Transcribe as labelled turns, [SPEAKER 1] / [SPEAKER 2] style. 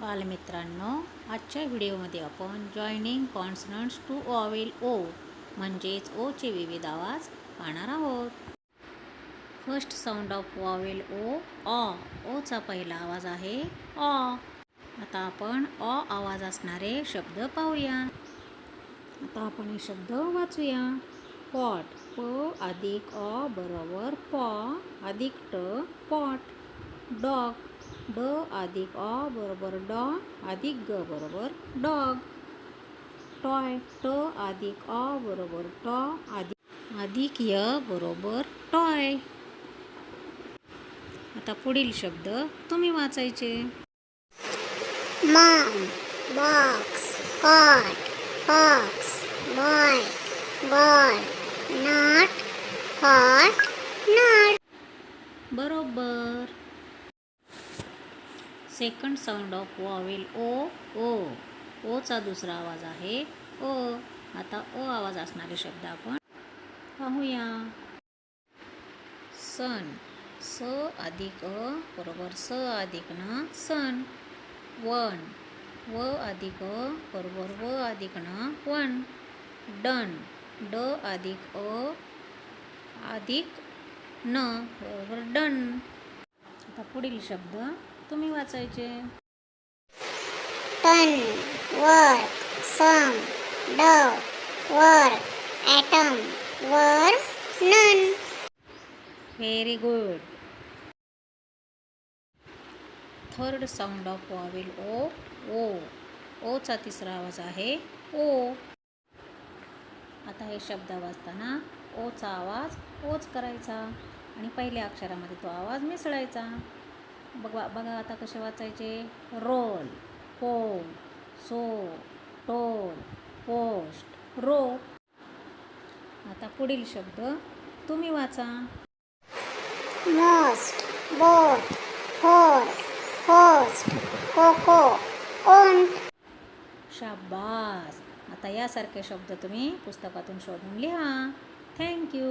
[SPEAKER 1] बालमित्रांनो आजच्या व्हिडिओमध्ये आपण जॉईनिंग कॉन्सनंट्स टू ऑवेल ओ म्हणजेच ओचे विविध आवाज पाहणार आहोत. First sound of vowel O ऑ ओचा पहिला आवाज आहे ऑ आता आपण ऑ आवाज असणारे शब्द पाहूया. आता आपण हे शब्द वाचूया. पॉट प अधिक अ बरोबर पॉ अधिक ट पॉट. डॉग ड अधिक अ बरोबर डॉ अधिक ग बरोबर डॉग. टॉय ट अधिक अ बरोबर टॉ अधिक अधिक य बरोबर टॉय. आता पुढील शब्द तुम्ही वाचायचे.
[SPEAKER 2] mom, box, cot, fox, boy, ball, not, hot, not.
[SPEAKER 1] बरोबर. Second sound of vowel O O Ocha दुसरा आवाज आहे ओ आता ओ आवाज असणारे शब्द आपण पाहूया. सन. स अधिक अ बरोबर स अधिक न सन. वन. व अधिक अ बरोबर व अधिक न वन. डन. ड अधिक अ अधिक न बरोबर डन. आता पुढील शब्द. तुम्ही वाचायचे?
[SPEAKER 2] Ton, work, some, dove, work, atom, worm, none.
[SPEAKER 1] Very good third sound of vowel O O Ocha तिसरा आवाज आहे ओ आता हे शब्द वाचताना ओचा आवाज ओच करायचा. आणि पहिल्या अक्षरामध्ये तो आवाज मिसळायचा. बघा बघा आता कसे वाचायचे. Roll pole so toll post row. आता पुढील शब्द तुम्ही वाचा.
[SPEAKER 2] Most, boat, fort, host, coco, owned.
[SPEAKER 1] शाबास. आता यासारखे शब्द तुम्ही पुस्तकातून शोधून लिहा. थँक्यू.